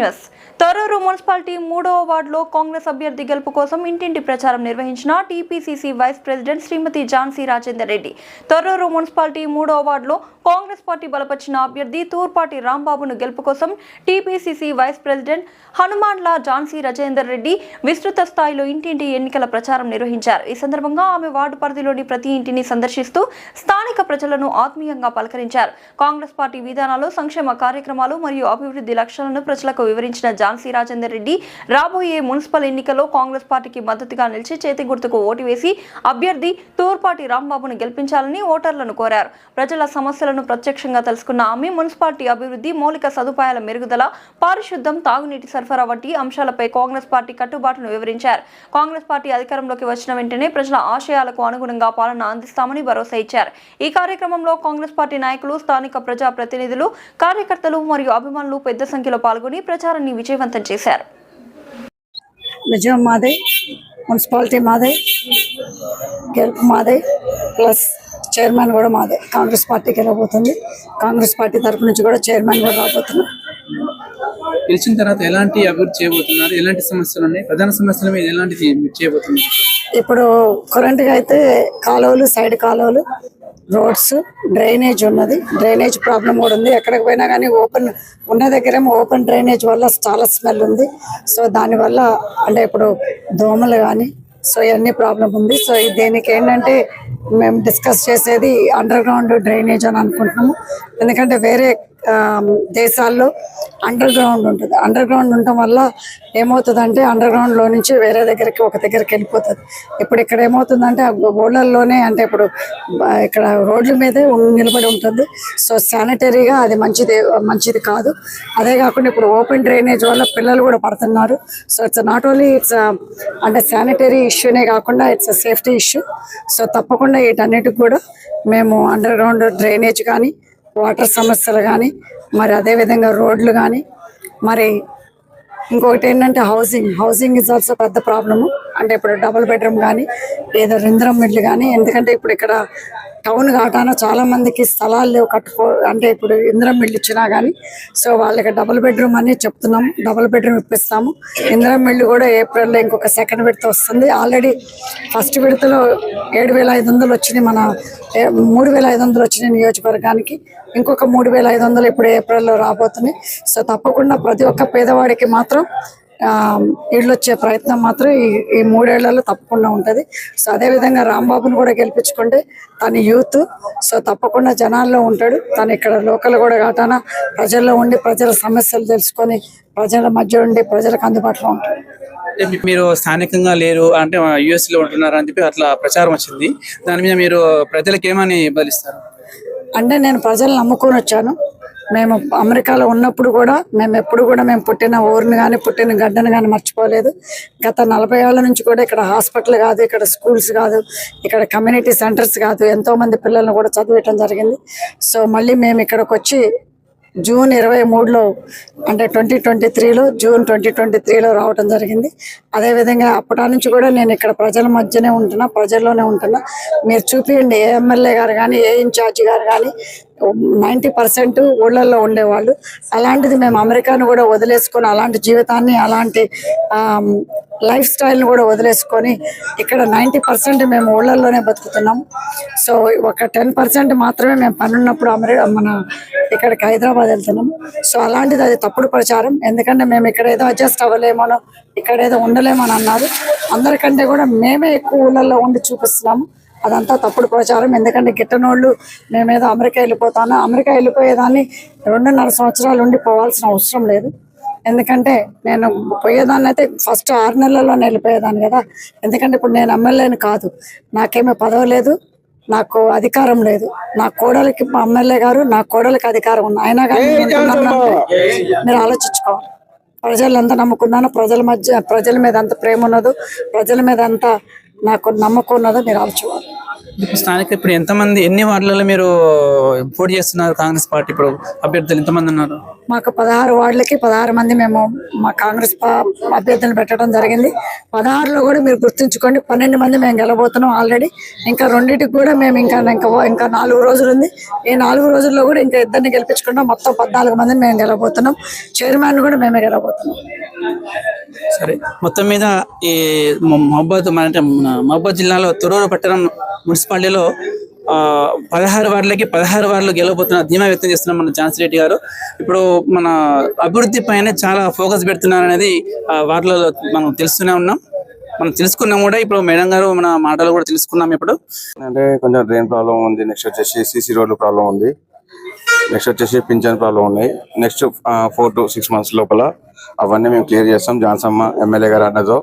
continuous. Thorrur municipality మూడవ వార్డులో కాంగ్రెస్ అభ్యర్థి గెలుపు కోసం ఇంటింటి ప్రచారం నిర్వహించిన TPCC vice president Srimathi Jhansi Rajender Reddy. Torrur municipality మూడవ వార్డులో కాంగ్రెస్ పార్టీ బలపరిచిన అభ్యర్థి తూర్పాటి రాంబాబును గెలుపు కోసం టీపీసీసీ వైస్ ప్రెసిడెంట్ హనుమాన్లా ఝాన్సీ రాజేందర్ రెడ్డి విస్తృత స్థాయిలో ఇంటింటి ఎన్నికల ప్రచారం నిర్వహించారు. ఈ సందర్భంగా ఆమె వార్డు పరిధిలోని ప్రతి ఇంటిని సందర్శిస్తూ స్థానిక ప్రజలను ఆత్మీయంగా పలకరించారు. కాంగ్రెస్ పార్టీ విధానాలు సంక్షేమ కార్యక్రమాలు మరియు అభివృద్ధి లక్ష్యాలను ప్రజలకు వివరించిన ఝాన్సీ రాజేందర్ రెడ్డి. రాబోయే మున్సిపల్ ఎన్నికల్లో కాంగ్రెస్ పార్టీకి మద్దతుగా నిలిచి చేతి గుర్తుకు ఓటు వేసి అభ్యర్థి తూర్పాటి రాంబాబును గెలిపించాలని ఓటర్లను కోరారు. ప్రజల సమస్యలను ప్రత్యక్షంగా తెలుసుకున్న ఆమె మున్సిపాలిటీ అభివృద్ధి మౌలిక సదుపాయాల మెరుగుదల పారిశుద్ధం తాగునీటి సరఫరా వంటి అంశాలపై కాంగ్రెస్ పార్టీ కట్టుబాటును వివరించారు. కాంగ్రెస్ పార్టీ అధికారంలోకి వచ్చిన వెంటనే ప్రజల ఆశయాలకు అనుగుణంగా పాలన అందిస్తామని భరోసా ఇచ్చారు. ఈ కార్యక్రమంలో కాంగ్రెస్ పార్టీ నాయకులు స్థానిక ప్రజా ప్రతినిధులు కార్యకర్తలు మరియు అభిమానులు పెద్ద సంఖ్యలో పాల్గొని ప్రచారాన్ని విజయవంతం చేశారు. విజయం మాదే మున్సిపాలిటీ మాదే గెలుపు మాదే ప్లస్ చైర్మన్ కూడా మాదే. కాంగ్రెస్ పార్టీకి వెళ్ళబోతుంది కాంగ్రెస్ పార్టీ తరపు నుంచి కూడా చైర్మన్ కూడా రాబోతున్నారు. గెలిచిన తర్వాత ఎలాంటి అభివృద్ధి చేయబోతున్నారు? ఎలాంటి సమస్యలు ఉన్నాయి? ప్రధాన సమస్యల మీద ఎలాంటిది మీరు చేయబోతున్నారు? ఇప్పుడు కరెంట్గా అయితే కాలువలు సైడ్ కాలువలు రోడ్స్ డ్రైనేజ్ ఉన్నది. డ్రైనేజ్ ప్రాబ్లం కూడా ఉంది. ఎక్కడికి పోయినా కానీ ఓపెన్ ఉన్న దగ్గరేమో ఓపెన్ డ్రైనేజ్ వల్ల చాలా స్మెల్ ఉంది. సో దానివల్ల అంటే ఇప్పుడు దోమలు కానీ సో ఇవన్నీ ప్రాబ్లం ఉంది. సో దేనికి ఏంటంటే మేము డిస్కస్ చేసేది అండర్ గ్రౌండ్ డ్రైనేజ్ అని అనుకుంటున్నాము. ఎందుకంటే వేరే దేశాల్లో అండర్ గ్రౌండ్ ఉంటుంది. అండర్ గ్రౌండ్ ఉండటం వల్ల ఏమవుతుందంటే అండర్ గ్రౌండ్లో నుంచి వేరే దగ్గరికి ఒక దగ్గరికి వెళ్ళిపోతుంది. ఇప్పుడు ఇక్కడ ఏమవుతుందంటే ఆ ఊళ్ళల్లోనే అంటే ఇప్పుడు ఇక్కడ రోడ్ల మీదే నిలబడి ఉంటుంది. సో శానిటరీగా అది మంచిది మంచిది కాదు. అదే కాకుండా ఇప్పుడు ఓపెన్ డ్రైనేజ్ వల్ల పిల్లలు కూడా పడుతున్నారు. So it's not only it's అంటే శానిటరీ ఇష్యూనే కాకుండా ఇట్స్ సేఫ్టీ ఇష్యూ సో తప్పకుండా వీటన్నిటికి కూడా మేము అండర్ గ్రౌండ్ డ్రైనేజ్ కానీ వాటర్ సమస్యలు కానీ మరి అదేవిధంగా రోడ్లు కానీ మరి ఇంకొకటి ఏంటంటే హౌసింగ్ హౌసింగ్ ఇస్ ఆల్సో పెద్ద ప్రాబ్లము అంటే ఇప్పుడు డబుల్ బెడ్రూమ్ కానీ లేదా రింద్రం ఇల్లు కానీ ఎందుకంటే ఇప్పుడు ఇక్కడ టౌన్ కాటాన చాలా మందికి స్థలాలు లేవు కట్టుకో అంటే ఇప్పుడు ఇంద్రం ఇల్లు ఇచ్చినా కానీ సో వాళ్ళకి డబుల్ బెడ్రూమ్ అని చెప్తున్నాం. Double bedroom ఇప్పిస్తాము. ఇంద్రం ఇల్లు కూడా ఏప్రిల్లో ఇంకొక సెకండ్ విడత వస్తుంది. ఆల్రెడీ ఫస్ట్ విడతలో ఏడు వేల ఐదు వందలు వచ్చినాయి మన మూడు వేల ఐదు వందలు వచ్చినాయి నియోజకవర్గానికి. ఇంకొక మూడు వేల ఐదు వందలు ఇప్పుడు ఏప్రిల్లో రాబోతున్నాయి. సో తప్పకుండా ప్రతి ఒక్క పేదవాడికి మాత్రం వచ్చే ప్రయత్నం మాత్రం ఈ ఈ మూడేళ్ళలో తప్పకుండా ఉంటుంది. సో అదేవిధంగా రాంబాబుని కూడా గెలిపించుకుంటే తన యూత్ సో తప్పకుండా జనాల్లో ఉంటాడు. తను ఇక్కడ లోకల్ కూడా కాటాన ప్రజల్లో ఉండి ప్రజల సమస్యలు తెలుసుకొని ప్రజల మధ్య ఉండి ప్రజలకు అందుబాటులో ఉంటాడు. మీరు స్థానికంగా లేరు అంటే యుఎస్లో ఉంటున్నారు అని చెప్పి అట్లా ప్రచారం వచ్చింది. దాని మీద మీరు ప్రజలకు ఏమని బలిస్తారు? అంటే నేను ప్రజలను నమ్ముకొని వచ్చాను. మేము అమెరికాలో ఉన్నప్పుడు కూడా మేము ఎప్పుడు కూడా మేము పుట్టిన ఊరిని కానీ పుట్టిన గడ్డను కానీ మర్చిపోలేదు. గత నలభై ఏళ్ళ నుంచి కూడా ఇక్కడ హాస్పిటల్ కాదు ఇక్కడ స్కూల్స్ కాదు ఇక్కడ కమ్యూనిటీ సెంటర్స్ కాదు ఎంతో మంది పిల్లల్ని కూడా చదివించడం జరిగింది. సో మళ్ళీ మేము ఇక్కడికి వచ్చి జూన్ ఇరవై మూడులో అంటే ట్వంటీ ట్వంటీ త్రీలో జూన్ ట్వంటీ ట్వంటీ త్రీలో రావడం జరిగింది. అదేవిధంగా అప్పటి నుంచి కూడా నేను ఇక్కడ ప్రజల మధ్యనే ఉంటున్నా ప్రజల్లోనే ఉంటున్నా. మీరు చూపించండి ఏ ఎమ్మెల్యే గారు కానీ ఏ ఇన్ఛార్జి గారు కానీ నైంటీ పర్సెంట్ ఊళ్ళల్లో ఉండేవాళ్ళు. అలాంటిది మేము అమెరికాను కూడా వదిలేసుకొని అలాంటి జీవితాన్ని అలాంటి లైఫ్ స్టైల్ని కూడా వదిలేసుకొని ఇక్కడ నైంటీ పర్సెంట్ మేము ఊళ్ళల్లోనే బతుకుతున్నాం. సో ఒక టెన్ పర్సెంట్ మాత్రమే మేము పనున్నప్పుడు అమెరి మన ఇక్కడికి హైదరాబాద్ వెళ్తున్నాం. సో అలాంటిది అది తప్పుడు ప్రచారం. ఎందుకంటే మేము ఇక్కడ ఏదో అడ్జస్ట్ అవ్వలేమనో ఇక్కడ ఏదో ఉండలేమని అన్నారు అందరికంటే కూడా మేమే ఎక్కువ ఊళ్ళల్లో ఉండి చూపిస్తున్నాము. అదంతా తప్పుడు ప్రచారం. ఎందుకంటే గిట్టనోళ్ళు మేమేదో అమెరికా వెళ్ళిపోతాను? అమెరికా వెళ్ళిపోయేదాన్ని రెండున్నర సంవత్సరాలు ఉండి పోవాల్సిన అవసరం లేదు. ఎందుకంటే నేను పోయేదాన్ని అయితే ఫస్ట్ ఆరు నెలల్లోనే వెళ్ళిపోయేదాన్ని కదా. ఎందుకంటే ఇప్పుడు నేను ఎమ్మెల్యేని కాదు. నాకేమీ పదవి లేదు. నాకు అధికారం లేదు. నా కోడలికి మా ఎమ్మెల్యే గారు నా కోడలికి అధికారం ఉంది. అయినా కానీ నేను మీరు ఆలోచించుకోవాలి ప్రజలు ఎంత నమ్ముకున్నానో ప్రజల మధ్య ప్రజల మీద ఎంత ప్రేమ ఉన్నదో ప్రజల మీద ఎంత నాకు నమ్మకం ఉన్నదో మీరు ఆలోచించాలి స్థానిక ఇప్పుడు ఎంతమంది ఎన్ని వార్డులలో మీరు పోటీ చేస్తున్నారు కాంగ్రెస్ పార్టీ ఇప్పుడు? అభ్యర్థులు ఎంతమంది ఉన్నారు? మాకు పదహారు వార్డులకి పదహారు మంది మేము మా కాంగ్రెస్ అభ్యర్థులను పెట్టడం జరిగింది. పదహారులో కూడా మీరు గుర్తుంచుకోండి పన్నెండు మంది మేము గెలబోతున్నాం ఆల్రెడీ. ఇంకా రెండింటికి కూడా మేము ఇంకా ఇంకా ఇంకా నాలుగు రోజులు ఉంది. ఈ నాలుగు రోజుల్లో కూడా ఇంకా ఇద్దరిని గెలిపించుకుంటాం. మొత్తం పద్నాలుగు మందిని మేము గెలబోతున్నాం చైర్మన్ కూడా మేమే గెలబోతున్నాం సరే. మొత్తం మీద ఈ మహబాద్ మన మహబాద్ జిల్లాలో తొర్రూరు పట్టణం మున్సిపాలిటీలో ఆ, పదహారు వార్డులకి పదహారు వార్డులు గెలవబోతున్న ధీమా వ్యక్తం చేస్తున్న మన ఝాన్సీ రెడ్డి గారు. ఇప్పుడు మన అభివృద్ధి పైన చాలా ఫోకస్ పెడుతున్నారు అనేది వార్లలో వార్డులలో మనం తెలుస్తూనే ఉన్నాం. మనం తెలుసుకున్నాం కూడా ఇప్పుడు మేడం గారు మన మాటలు కూడా తెలుసుకున్నాం ఇప్పుడు. అంటే కొంచెం డ్రైన్ ప్రాబ్లం ఉంది నెక్స్ట్ వచ్చేసి సీసీ రోడ్లు ప్రాబ్లం ఉంది. నెక్స్ట్ వచ్చేసి పింఛన్ ప్రాబ్లం ఉన్నాయి. Next four to six months లోపల అవన్నీ మేము క్లియర్ చేస్తాం. జాన్సమ్మ ఎమ్మెల్యే గారు అన్నదో.